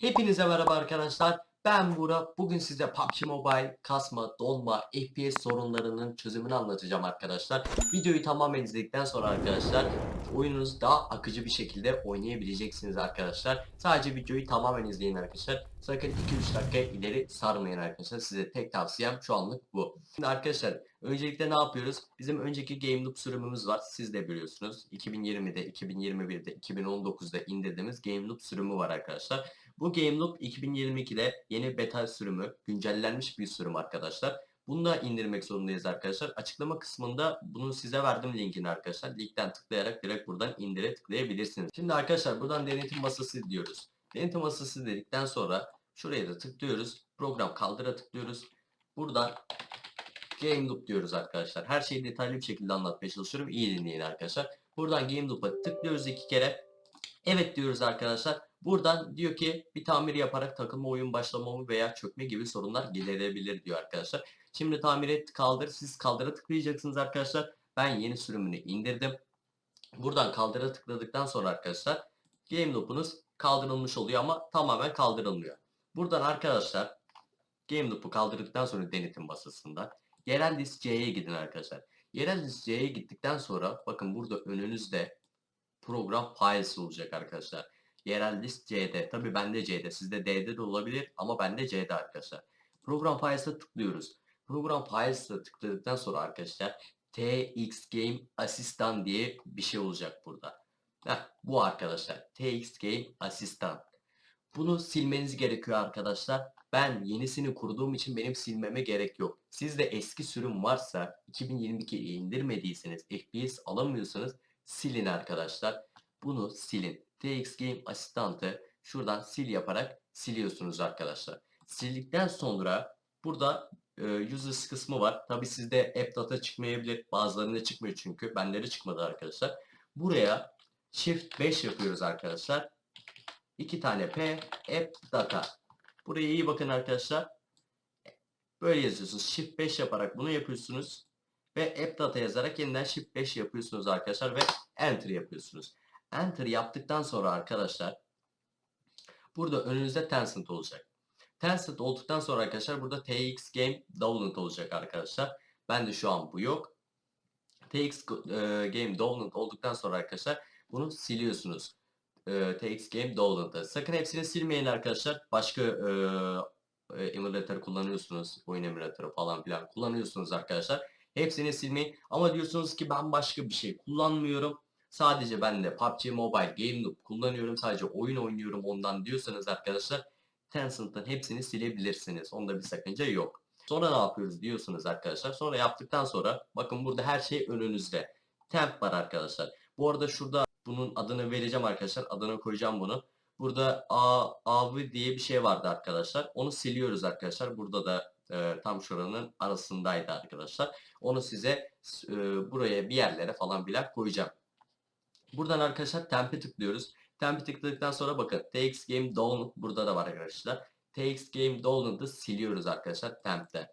Hepinize merhaba arkadaşlar. Ben Burak. Bugün size PUBG Mobile kasma, donma, FPS sorunlarının çözümünü anlatacağım arkadaşlar. Videoyu tamamen izledikten sonra arkadaşlar oyununuzu daha akıcı bir şekilde oynayabileceksiniz arkadaşlar. Sadece videoyu tamamen izleyin arkadaşlar. Sakın 2-3 dakika ileri sarmayın arkadaşlar. Size tek tavsiyem şu anlık bu. Şimdi arkadaşlar öncelikle ne yapıyoruz? Bizim önceki Game Loop sürümümüz var. Siz de biliyorsunuz. 2020'de, 2021'de, 2019'da indirdiğimiz Game Loop sürümü var arkadaşlar. Bu Game Loop 2022'de yeni beta sürümü, güncellenmiş bir sürüm arkadaşlar. Bunu da indirmek zorundayız arkadaşlar. Açıklama kısmında bunu size verdim linkini arkadaşlar. Linkten tıklayarak direkt buradan indire tıklayabilirsiniz. Şimdi arkadaşlar buradan denetim masası diyoruz. Denetim masası dedikten sonra şuraya da tıklıyoruz. Program kaldıra tıklıyoruz. Buradan Game Loop diyoruz arkadaşlar. Her şeyi detaylı bir şekilde anlatmaya çalışıyorum. İyi dinleyin arkadaşlar. Buradan Game Loop'a tıklıyoruz iki kere. Evet diyoruz arkadaşlar. Buradan diyor ki bir tamir yaparak takılma oyun başlamamı veya çökme gibi sorunlar giderebilir diyor arkadaşlar. Şimdi tamir et kaldır. Siz kaldıra tıklayacaksınız arkadaşlar. Ben yeni sürümünü indirdim. Buradan kaldıra tıkladıktan sonra arkadaşlar Game Loop'unuz kaldırılmış oluyor ama tamamen kaldırılmıyor. Buradan arkadaşlar Game Loop'u kaldırdıktan sonra denetim masasında yerel disk C'ye gidin arkadaşlar. Yerel disk C'ye gittikten sonra bakın burada önünüzde program files olacak arkadaşlar. Yerel disk C'de. Tabi bende C'de. Sizde D'de de olabilir ama bende C'de arkadaşlar. Program files'a tıklıyoruz. Program files'a tıkladıktan sonra arkadaşlar TX Game Assistant diye bir şey olacak burada. Heh, bu arkadaşlar. TX Game Assistant. Bunu silmeniz gerekiyor arkadaşlar. Ben yenisini kurduğum için benim silmeme gerek yok. Sizde eski sürüm varsa 2022'yi indirmediyseniz FPS alamıyorsanız silin arkadaşlar. Bunu silin. TX Game Asistant'ı şuradan sil yaparak siliyorsunuz arkadaşlar. Sildikten sonra burada e, users kısmı var. Tabi sizde app data çıkmayabilir. Bazılarında çıkmıyor çünkü. Benleri çıkmadı arkadaşlar. Buraya shift 5 yapıyoruz arkadaşlar. 2 tane P app data. Buraya iyi bakın arkadaşlar. Böyle yazıyorsunuz. Shift 5 yaparak bunu yapıyorsunuz. Ve app data yazarak yeniden shift 5 yapıyorsunuz arkadaşlar ve enter yapıyorsunuz. Enter yaptıktan sonra arkadaşlar burada önünüzde Tencent olacak. Tencent olduktan sonra arkadaşlar burada TX Game Download olacak arkadaşlar. Ben de şu an bu yok. TX e, Game Download olduktan sonra arkadaşlar bunu siliyorsunuz. E, TX Game Download'da. Sakın hepsini silmeyin arkadaşlar. Başka e, e, emulator kullanıyorsunuz. Oyun emülatörü falan filan kullanıyorsunuz arkadaşlar. Hepsini silmeyin. Ama diyorsunuz ki ben başka bir şey kullanmıyorum. Sadece ben de PUBG Mobile Game Loop kullanıyorum. Sadece oyun oynuyorum ondan diyorsanız arkadaşlar Tencent'ın hepsini silebilirsiniz. Onda bir sakınca yok. Sonra ne yapıyoruz diyorsunuz arkadaşlar. Sonra yaptıktan sonra bakın burada her şey önünüzde. Temp var arkadaşlar. Bu arada şurada bunun adını vereceğim arkadaşlar. Adını koyacağım bunu. Burada A, AV diye bir şey vardı arkadaşlar. Onu siliyoruz arkadaşlar. Burada da e, tam şuranın arasındaydı arkadaşlar. Onu size e, buraya bir yerlere falan bile koyacağım. Buradan arkadaşlar temp'e tıklıyoruz. Temp'e tıkladıktan sonra bakın TX Game Download burada da var arkadaşlar. TX Game Download'ı siliyoruz arkadaşlar temp'te.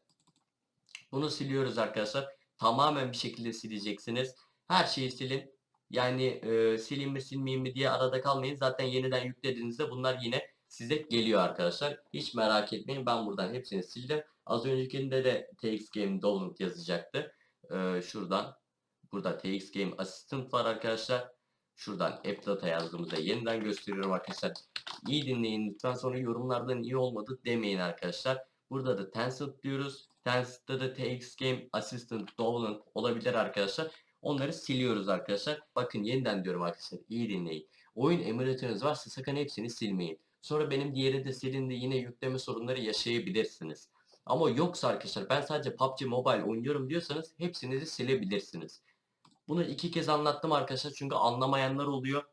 Bunu siliyoruz arkadaşlar. Tamamen bir şekilde sileceksiniz. Her şeyi silin. Yani e, sileyim mi silmeyeyim mi diye arada kalmayın. Zaten yeniden yüklediğinizde bunlar yine size geliyor arkadaşlar. Hiç merak etmeyin. Ben buradan hepsini sildim. Az öncekinde de TX Game Download yazacaktı. E, şuradan. Burada TX Game Assistant var arkadaşlar. Şuradan app data yazdığımızda yeniden gösteriyorum arkadaşlar. İyi dinleyin lütfen sonra yorumlardan iyi olmadı demeyin arkadaşlar. Burada da Tencent diyoruz. Tencent'ta da TX Game Assistant Download olabilir arkadaşlar. Onları siliyoruz arkadaşlar. Bakın yeniden diyorum arkadaşlar. İyi dinleyin. Oyun emülatörünüz varsa sakın hepsini silmeyin. Sonra benim diğeri de silindi yine yükleme sorunları yaşayabilirsiniz. Ama yoksa arkadaşlar ben sadece PUBG Mobile oynuyorum diyorsanız hepsinizi silebilirsiniz. Bunu iki kez anlattım arkadaşlar çünkü anlamayanlar oluyor.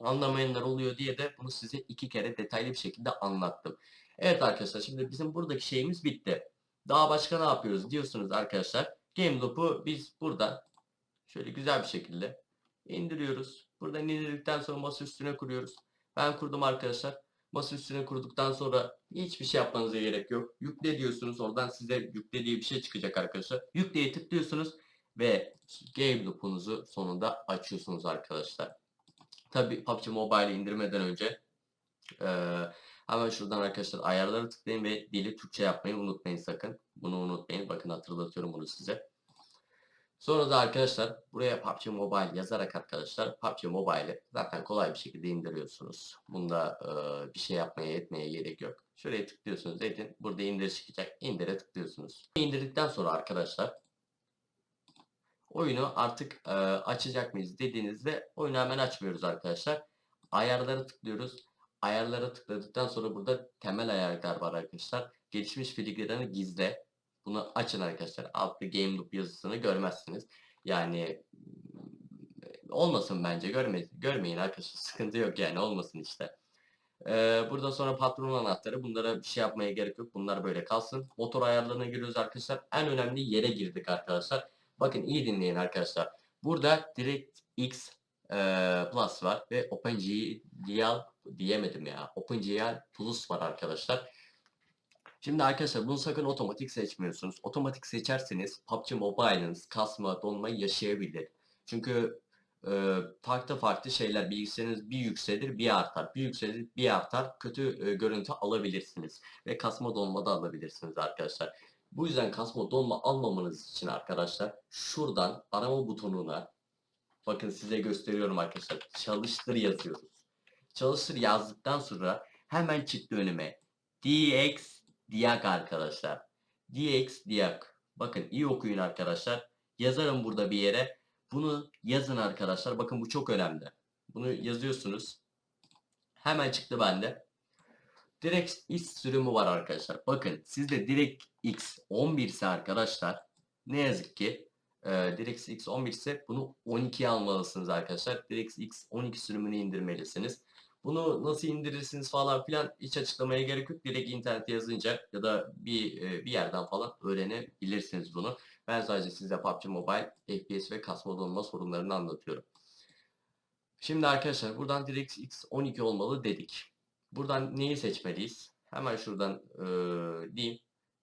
Anlamayanlar oluyor diye de bunu size iki kere detaylı bir şekilde anlattım. Evet arkadaşlar şimdi bizim buradaki şeyimiz bitti. Daha başka ne yapıyoruz diyorsunuz arkadaşlar. Game Loop'u biz buradan şöyle güzel bir şekilde indiriyoruz. Buradan indirdikten sonra masa üstüne kuruyoruz. Ben kurdum arkadaşlar. Masa üstüne kurduktan sonra hiçbir şey yapmanıza gerek yok. Yükle diyorsunuz. Oradan size yükle diye bir şey çıkacak arkadaşlar. Yükleye tıklıyorsunuz ve Game Loop'unuzu sonunda açıyorsunuz arkadaşlar. Tabi PUBG Mobile'i indirmeden önce e, Hemen şuradan arkadaşlar ayarları tıklayın ve dili Türkçe yapmayı unutmayın sakın. Bunu unutmayın. Bakın hatırlatıyorum bunu size. Sonra da arkadaşlar buraya PUBG Mobile yazarak arkadaşlar PUBG Mobile'i zaten kolay bir şekilde indiriyorsunuz. Bunda e, bir şey yapmaya etmeye gerek yok. Şuraya tıklıyorsunuz edin. Burada indir çıkacak. İndire tıklıyorsunuz. İndirdikten sonra arkadaşlar oyunu artık e, açacak mıyız dediğinizde oyunu hemen açmıyoruz arkadaşlar. Ayarlara tıklıyoruz. Ayarlara tıkladıktan sonra burada temel ayarlar var arkadaşlar. Gelişmiş filigranı gizle. Bunu açın arkadaşlar. Altta game loop yazısını görmezsiniz. Yani olmasın bence görme, görmeyin arkadaşlar. Sıkıntı yok yani olmasın işte. Ee, burada sonra patron anahtarı. Bunlara bir şey yapmaya gerek yok. Bunlar böyle kalsın. Motor ayarlarına giriyoruz arkadaşlar. En önemli yere girdik arkadaşlar. Bakın iyi dinleyin arkadaşlar. Burada DirectX e, Plus var ve OpenGL diyemedim ya. OpenGL Plus var arkadaşlar. Şimdi arkadaşlar bunu sakın otomatik seçmiyorsunuz. Otomatik seçerseniz PUBG Mobile'ınız kasma, donma yaşayabilir. Çünkü e, farklı farklı şeyler bilgisayarınız bir yükselir bir artar. Bir yükselir bir artar. Kötü e, görüntü alabilirsiniz. Ve kasma donma da alabilirsiniz arkadaşlar. Bu yüzden kasma donma almamanız için arkadaşlar şuradan arama butonuna bakın size gösteriyorum arkadaşlar. Çalıştır yazıyoruz. Çalıştır yazdıktan sonra hemen çıktı önüme. DX Diak arkadaşlar. DX Diak. Bakın iyi okuyun arkadaşlar. Yazarım burada bir yere. Bunu yazın arkadaşlar. Bakın bu çok önemli. Bunu yazıyorsunuz. Hemen çıktı bende. DirectX sürümü var arkadaşlar. Bakın sizde DirectX 11 ise arkadaşlar ne yazık ki e, DirectX 11 ise bunu 12'ye almalısınız arkadaşlar. DirectX 12 sürümünü indirmelisiniz. Bunu nasıl indirirsiniz falan filan hiç açıklamaya gerek yok. Direkt internete yazınca ya da bir e, bir yerden falan öğrenebilirsiniz bunu. Ben sadece size PUBG Mobile, FPS ve kasma donma sorunlarını anlatıyorum. Şimdi arkadaşlar buradan DirectX 12 olmalı dedik. Buradan neyi seçmeliyiz? Hemen şuradan e, diyeyim.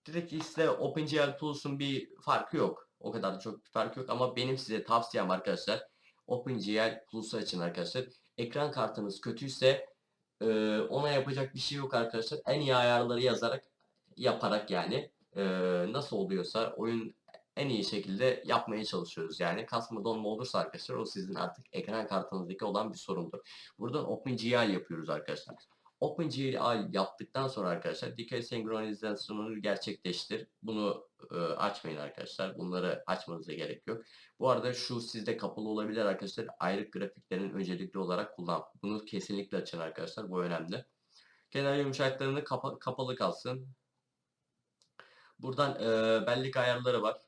DirectX ile OpenGL Plus'un bir farkı yok. O kadar da çok bir fark yok ama benim size tavsiyem arkadaşlar OpenGL Plus'u açın arkadaşlar. Ekran kartınız kötüyse e, ona yapacak bir şey yok arkadaşlar. En iyi ayarları yazarak yaparak yani e, nasıl oluyorsa oyun en iyi şekilde yapmaya çalışıyoruz. Yani kasma donma olursa arkadaşlar o sizin artık ekran kartınızdaki olan bir sorundur. Buradan OpenGL yapıyoruz arkadaşlar. OpenGL yaptıktan sonra arkadaşlar dikey senkronizasyonunu gerçekleştir. Bunu e, açmayın arkadaşlar. Bunları açmanıza gerek yok. Bu arada şu sizde kapalı olabilir arkadaşlar. Ayrık grafiklerin öncelikli olarak kullan. Bunu kesinlikle açın arkadaşlar. Bu önemli. Kenar yumuşaklarını kapa kapalı kalsın. Buradan e, bellik ayarları var.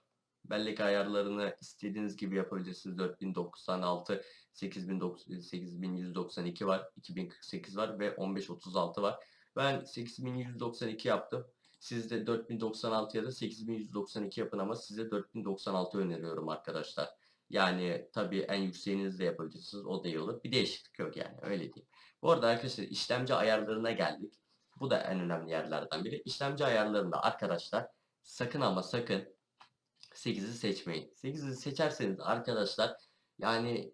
Bellek ayarlarını istediğiniz gibi yapabilirsiniz. 4096, 8192 var, 2048 var ve 1536 var. Ben 8192 yaptım. Siz de 4096 ya da 8192 yapın ama size 4096 öneriyorum arkadaşlar. Yani tabii en yükseğinizi de yapabilirsiniz. O da iyi olur. Bir değişiklik yok yani öyle diyeyim. Bu arada arkadaşlar işlemci ayarlarına geldik. Bu da en önemli yerlerden biri. İşlemci ayarlarında arkadaşlar sakın ama sakın 8'i seçmeyin. 8'i seçerseniz arkadaşlar yani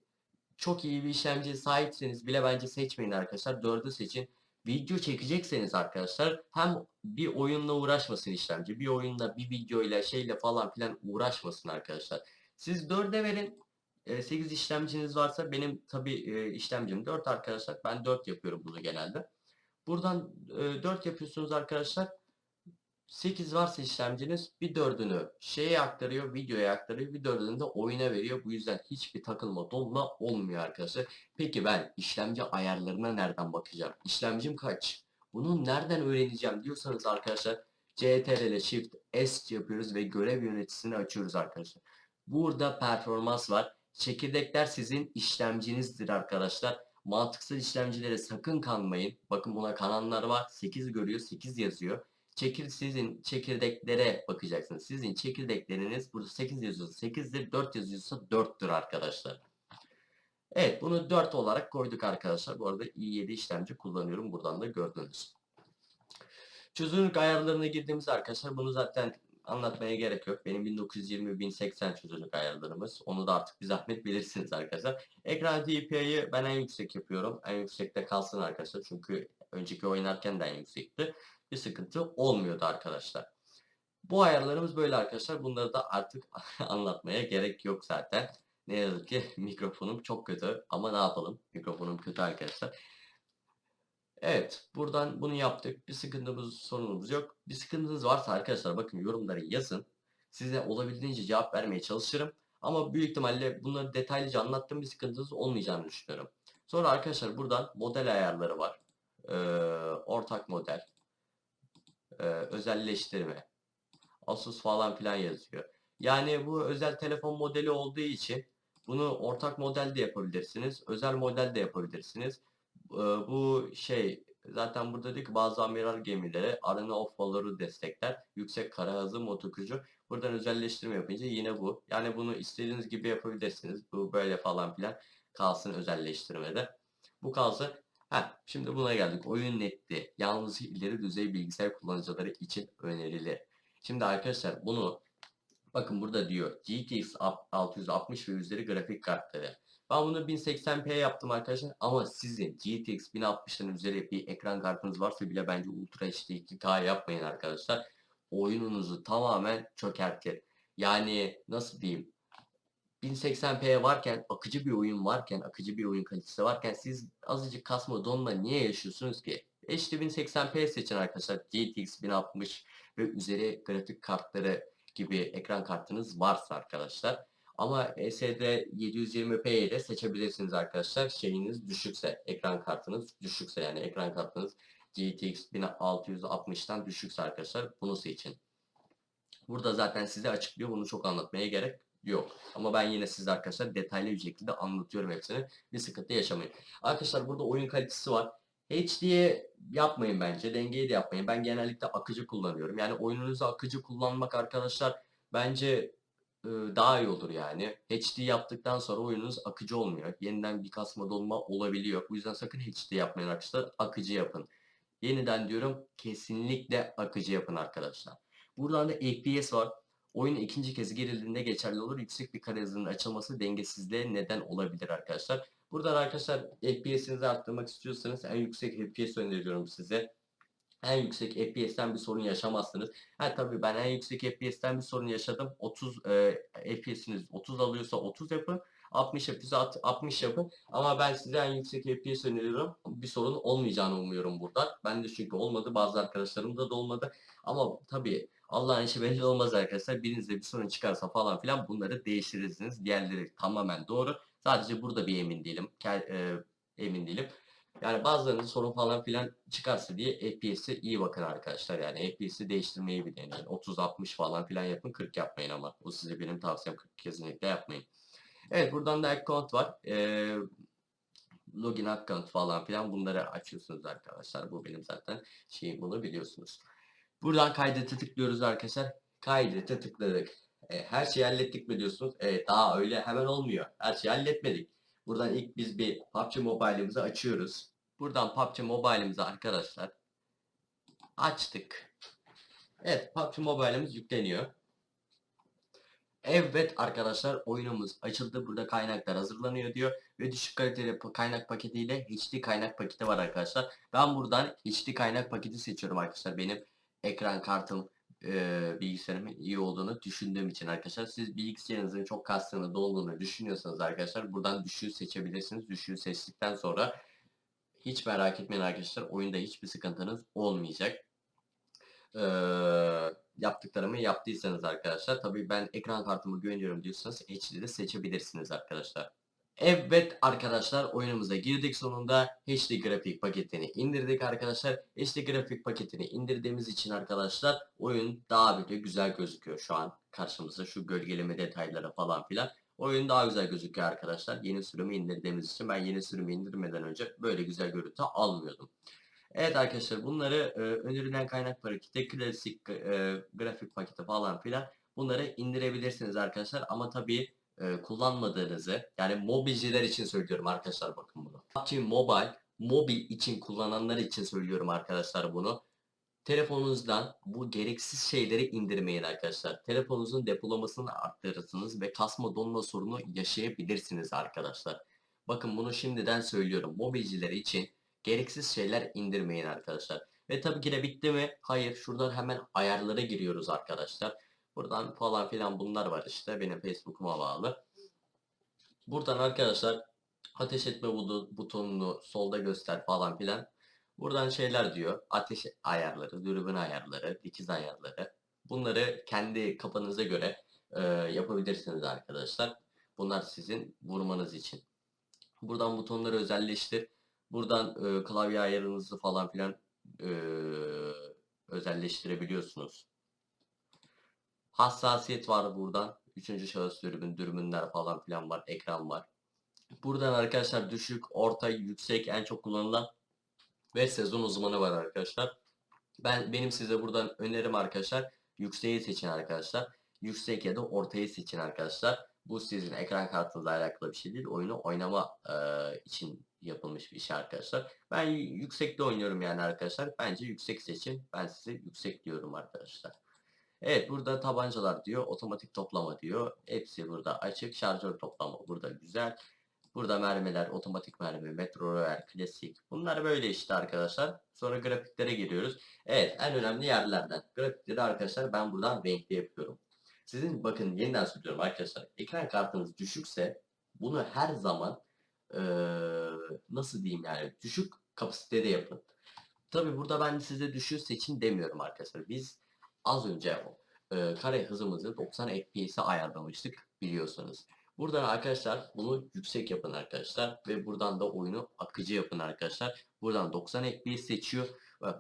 çok iyi bir işlemciye sahipseniz bile bence seçmeyin arkadaşlar. 4'ü seçin. Video çekecekseniz arkadaşlar hem bir oyunla uğraşmasın işlemci. Bir oyunda bir video ile şeyle falan filan uğraşmasın arkadaşlar. Siz 4'e verin. 8 işlemciniz varsa benim tabi işlemcim 4 arkadaşlar. Ben 4 yapıyorum bunu genelde. Buradan 4 yapıyorsunuz arkadaşlar. 8 varsa işlemciniz bir dördünü şeye aktarıyor, videoya aktarıyor, bir dördünü de oyuna veriyor. Bu yüzden hiçbir takılma, dolma olmuyor arkadaşlar. Peki ben işlemci ayarlarına nereden bakacağım? İşlemcim kaç? Bunu nereden öğreneceğim diyorsanız arkadaşlar CTRL Shift S yapıyoruz ve görev yöneticisini açıyoruz arkadaşlar. Burada performans var. Çekirdekler sizin işlemcinizdir arkadaşlar. Mantıksız işlemcilere sakın kanmayın. Bakın buna kananlar var. 8 görüyor, 8 yazıyor. Çekir, sizin çekirdeklere bakacaksınız. Sizin çekirdekleriniz burada 8 yazıyorsa 8'dir, 4 yazıyorsa 4'tür arkadaşlar. Evet bunu 4 olarak koyduk arkadaşlar. Bu arada i7 işlemci kullanıyorum. Buradan da gördünüz. Çözünürlük ayarlarına girdiğimiz arkadaşlar bunu zaten anlatmaya gerek yok. Benim 1920-1080 çözünürlük ayarlarımız. Onu da artık bir zahmet bilirsiniz arkadaşlar. Ekran DPI'yi ben en yüksek yapıyorum. En yüksekte kalsın arkadaşlar. Çünkü Önceki oynarken de yüksekti. Bir sıkıntı olmuyordu arkadaşlar. Bu ayarlarımız böyle arkadaşlar. Bunları da artık anlatmaya gerek yok zaten. Ne yazık ki mikrofonum çok kötü ama ne yapalım? Mikrofonum kötü arkadaşlar. Evet, buradan bunu yaptık. Bir sıkıntımız, sorunumuz yok. Bir sıkıntınız varsa arkadaşlar bakın yorumlara yazın. Size olabildiğince cevap vermeye çalışırım. Ama büyük ihtimalle bunları detaylıca anlattığım bir sıkıntınız olmayacağını düşünüyorum. Sonra arkadaşlar buradan model ayarları var. Ortak model. Ee, özelleştirme. Asus falan filan yazıyor. Yani bu özel telefon modeli olduğu için bunu ortak model de yapabilirsiniz. Özel model de yapabilirsiniz. Ee, bu şey zaten burada diyor ki bazı amiral gemileri Arena of Valor'u destekler. Yüksek kara hızı motokucu. Buradan özelleştirme yapınca yine bu. Yani bunu istediğiniz gibi yapabilirsiniz. Bu böyle falan filan kalsın özelleştirmede. Bu kalsın. Heh, şimdi buna geldik. Oyun netli. Yalnız ileri düzey bilgisayar kullanıcıları için önerilir. Şimdi arkadaşlar bunu bakın burada diyor GTX 660 ve üzeri grafik kartları. Ben bunu 1080p yaptım arkadaşlar ama sizin GTX 1060'ın üzeri bir ekran kartınız varsa bile bence Ultra HD 2K yapmayın arkadaşlar. Oyununuzu tamamen çökertir. Yani nasıl diyeyim 1080p varken, akıcı bir oyun varken, akıcı bir oyun kalitesi varken siz azıcık kasma donma niye yaşıyorsunuz ki? İşte 1080p seçin arkadaşlar. GTX 1060 ve üzeri grafik kartları gibi ekran kartınız varsa arkadaşlar. Ama SD 720p de seçebilirsiniz arkadaşlar. Şeyiniz düşükse, ekran kartınız düşükse yani ekran kartınız GTX 1660'tan düşükse arkadaşlar bunu seçin. Burada zaten size açıklıyor. Bunu çok anlatmaya gerek yok. Ama ben yine size arkadaşlar detaylı bir şekilde anlatıyorum hepsini. Bir sıkıntı yaşamayın. Arkadaşlar burada oyun kalitesi var. HD'ye yapmayın bence. Dengeyi de yapmayın. Ben genellikle akıcı kullanıyorum. Yani oyununuzu akıcı kullanmak arkadaşlar bence e, daha iyi olur yani. HD yaptıktan sonra oyununuz akıcı olmuyor. Yeniden bir kasma dolma olabiliyor. Bu yüzden sakın HD yapmayın arkadaşlar. Akıcı yapın. Yeniden diyorum kesinlikle akıcı yapın arkadaşlar. Buradan da FPS var. Oyun ikinci kez girildiğinde geçerli olur. Yüksek bir kare hızının açılması dengesizliğe neden olabilir arkadaşlar. Buradan arkadaşlar FPS'inizi arttırmak istiyorsanız en yüksek FPS öneriyorum size. En yüksek FPS'ten bir sorun yaşamazsınız. Ha tabii ben en yüksek FPS'ten bir sorun yaşadım. 30 e, FPS'iniz 30 alıyorsa 30 yapın. 60 yapıyorsa 60 yapın. Ama ben size en yüksek FPS öneriyorum. Bir sorun olmayacağını umuyorum burada. Ben de çünkü olmadı. Bazı arkadaşlarımda da olmadı. Ama tabii Allah'ın işi belli olmaz arkadaşlar. Birinizde bir sorun çıkarsa falan filan bunları değiştirirsiniz. Diğerleri tamamen doğru. Sadece burada bir emin değilim. Kel, e, emin değilim. Yani bazılarının sorun falan filan çıkarsa diye FPS'e iyi bakın arkadaşlar. Yani FPS'i değiştirmeyi bir deneyin. 30-60 falan filan yapın. 40 yapmayın ama. Bu size benim tavsiyem 40 kesinlikle yapmayın. Evet buradan da account var. Ee, login account falan filan bunları açıyorsunuz arkadaşlar. Bu benim zaten şeyim bunu biliyorsunuz. Buradan kaydete tıklıyoruz arkadaşlar. Kaydete tıkladık. E, her şeyi hallettik mi diyorsunuz? Evet daha öyle hemen olmuyor. Her şeyi halletmedik. Buradan ilk biz bir PUBG Mobile'ımızı açıyoruz. Buradan PUBG Mobile'ımızı arkadaşlar açtık. Evet PUBG Mobile'ımız yükleniyor. Evet arkadaşlar oyunumuz açıldı. Burada kaynaklar hazırlanıyor diyor. Ve düşük kaliteli kaynak paketiyle HD kaynak paketi var arkadaşlar. Ben buradan HD kaynak paketi seçiyorum arkadaşlar. Benim ekran kartım e, bilgisayarımın iyi olduğunu düşündüğüm için arkadaşlar. Siz bilgisayarınızın çok kastığını dolduğunu düşünüyorsanız arkadaşlar buradan düşüğü seçebilirsiniz. Düşüğü seçtikten sonra hiç merak etmeyin arkadaşlar. Oyunda hiçbir sıkıntınız olmayacak. Ee, yaptıklarımı yaptıysanız arkadaşlar. Tabii ben ekran kartımı güveniyorum diyorsanız HD'de seçebilirsiniz arkadaşlar. Evet arkadaşlar oyunumuza girdik sonunda HD grafik paketini indirdik arkadaşlar. HD grafik paketini indirdiğimiz için arkadaşlar oyun daha böyle güzel gözüküyor şu an karşımızda şu gölgeleme detayları falan filan. Oyun daha güzel gözüküyor arkadaşlar. Yeni sürümü indirdiğimiz için ben yeni sürümü indirmeden önce böyle güzel görüntü almıyordum. Evet arkadaşlar bunları e, önerilen kaynak paketi, klasik e, grafik paketi falan filan bunları indirebilirsiniz arkadaşlar. Ama tabii e, kullanmadığınızı yani mobilciler için söylüyorum arkadaşlar bakın bunu. PUBG Mobile mobil için kullananlar için söylüyorum arkadaşlar bunu. Telefonunuzdan bu gereksiz şeyleri indirmeyin arkadaşlar. Telefonunuzun depolamasını arttırırsınız ve kasma donma sorunu yaşayabilirsiniz arkadaşlar. Bakın bunu şimdiden söylüyorum. Mobilciler için Gereksiz şeyler indirmeyin arkadaşlar. Ve tabii ki de bitti mi? Hayır. Şuradan hemen ayarlara giriyoruz arkadaşlar. Buradan falan filan bunlar var işte. Benim Facebook'uma bağlı. Buradan arkadaşlar ateş etme butonunu solda göster falan filan. Buradan şeyler diyor. Ateş ayarları, dürbün ayarları, dikiz ayarları. Bunları kendi kafanıza göre e, yapabilirsiniz arkadaşlar. Bunlar sizin vurmanız için. Buradan butonları özelleştir. Buradan e, klavye ayarınızı falan filan e, özelleştirebiliyorsunuz. Hassasiyet var buradan. Üçüncü şahıs dürbün, dürbünler falan filan var. Ekran var. Buradan arkadaşlar düşük, orta, yüksek en çok kullanılan ve sezon uzmanı var arkadaşlar. Ben benim size buradan önerim arkadaşlar. Yükseği seçin arkadaşlar. Yüksek ya da ortayı seçin arkadaşlar. Bu sizin ekran kartınızla alakalı bir şey değil. Oyunu oynama e, için yapılmış bir şey arkadaşlar. Ben yüksekte oynuyorum yani arkadaşlar. Bence yüksek seçin. Ben size yüksek diyorum arkadaşlar. Evet burada tabancalar diyor. Otomatik toplama diyor. Hepsi burada açık. Şarjör toplama burada güzel. Burada mermiler, otomatik mermi, Metro Royal, klasik. Bunlar böyle işte arkadaşlar. Sonra grafiklere giriyoruz. Evet en önemli yerlerden. Grafikleri arkadaşlar ben buradan renkli yapıyorum. Sizin bakın yeniden söylüyorum arkadaşlar. Ekran kartınız düşükse bunu her zaman eee, nasıl diyeyim yani düşük kapasitede yapın. Tabi burada ben size düşük seçin demiyorum arkadaşlar. Biz az önce e, kare hızımızı 90 FPS'e ayarlamıştık biliyorsunuz. Buradan arkadaşlar bunu yüksek yapın arkadaşlar ve buradan da oyunu akıcı yapın arkadaşlar. Buradan 90 FPS seçiyor.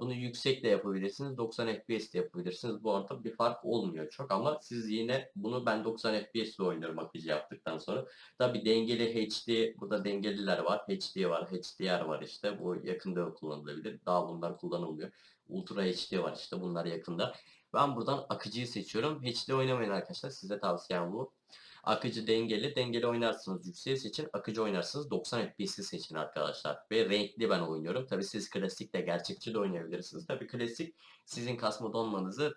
Bunu yüksek de yapabilirsiniz. 90 FPS de yapabilirsiniz. Bu arada bir fark olmuyor çok ama siz yine bunu ben 90 FPS ile oynuyorum akıcı yaptıktan sonra. Tabi dengeli HD burada dengeliler var. HD var, HDR var işte. Bu yakında kullanılabilir. Daha bunlar kullanılmıyor. Ultra HD var işte bunlar yakında. Ben buradan akıcıyı seçiyorum. HD oynamayın arkadaşlar. Size tavsiyem bu. Akıcı dengeli. Dengeli oynarsınız yükseği seçin. Akıcı oynarsınız 90 FPS'i seçin arkadaşlar. Ve renkli ben oynuyorum. Tabi siz klasik de gerçekçi de oynayabilirsiniz. Tabi klasik sizin kasma donmanızı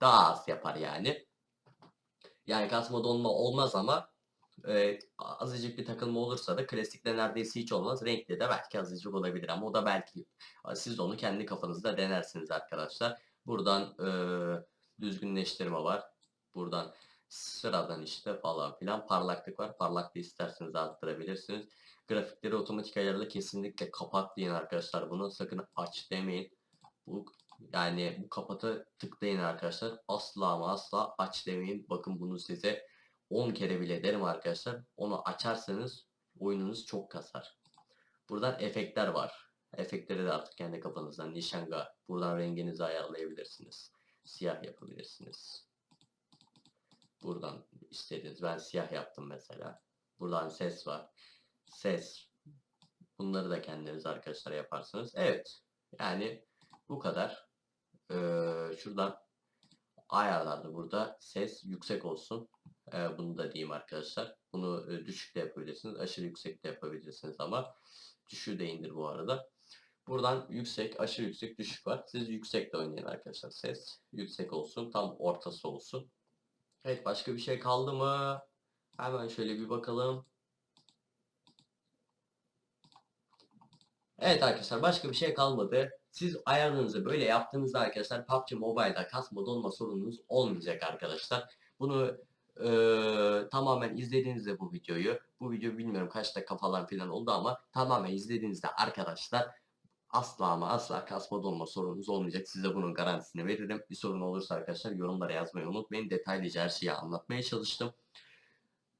daha az yapar yani. Yani kasma donma olmaz ama e, azıcık bir takılma olursa da klasikte neredeyse hiç olmaz. Renkli de belki azıcık olabilir ama o da belki. Siz onu kendi kafanızda denersiniz arkadaşlar. Buradan e, düzgünleştirme var. Buradan sıradan işte falan filan parlaklık var. Parlaklığı isterseniz arttırabilirsiniz. Grafikleri otomatik ayarla kesinlikle kapat deyin arkadaşlar. Bunu sakın aç demeyin. Bu yani bu kapata tıklayın arkadaşlar. Asla ama asla aç demeyin. Bakın bunu size 10 kere bile derim arkadaşlar. Onu açarsanız oyununuz çok kasar. Buradan efektler var. Efektleri de artık kendi kafanızdan nişanga. Buradan renginizi ayarlayabilirsiniz. Siyah yapabilirsiniz. Buradan istediğiniz. Ben siyah yaptım mesela. Buradan ses var. Ses. Bunları da kendiniz arkadaşlar yaparsınız. Evet. Yani bu kadar. Ee, şuradan ayarlarda burada ses yüksek olsun. Ee, bunu da diyeyim arkadaşlar. Bunu e, düşük de yapabilirsiniz. Aşırı yüksek de yapabilirsiniz ama düşüğü de indir bu arada. Buradan yüksek, aşırı yüksek, düşük var. Siz yüksek de oynayın arkadaşlar. Ses yüksek olsun. Tam ortası olsun. Evet başka bir şey kaldı mı? Hemen şöyle bir bakalım. Evet arkadaşlar başka bir şey kalmadı. Siz ayarlarınızı böyle yaptığınızda arkadaşlar PUBG Mobile'da kasma donma sorununuz olmayacak arkadaşlar. Bunu eee, tamamen izlediğinizde bu videoyu, bu video bilmiyorum kaç dakika falan filan oldu ama tamamen izlediğinizde arkadaşlar asla ama asla kasma donma sorunuz olmayacak. Size bunun garantisini veririm. Bir sorun olursa arkadaşlar yorumlara yazmayı unutmayın. Detaylıca her şeyi anlatmaya çalıştım.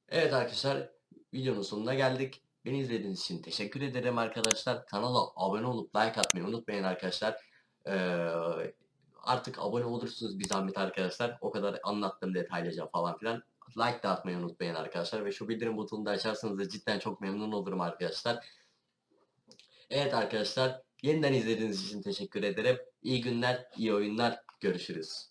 Evet arkadaşlar videonun sonuna geldik. Beni izlediğiniz için teşekkür ederim arkadaşlar. Kanala abone olup like atmayı unutmayın arkadaşlar. Ee, artık abone olursunuz bir zahmet arkadaşlar. O kadar anlattım detaylıca falan filan. Like de atmayı unutmayın arkadaşlar. Ve şu bildirim butonunu da açarsanız da cidden çok memnun olurum arkadaşlar. Evet arkadaşlar yeniden izlediğiniz için teşekkür ederim. İyi günler, iyi oyunlar. Görüşürüz.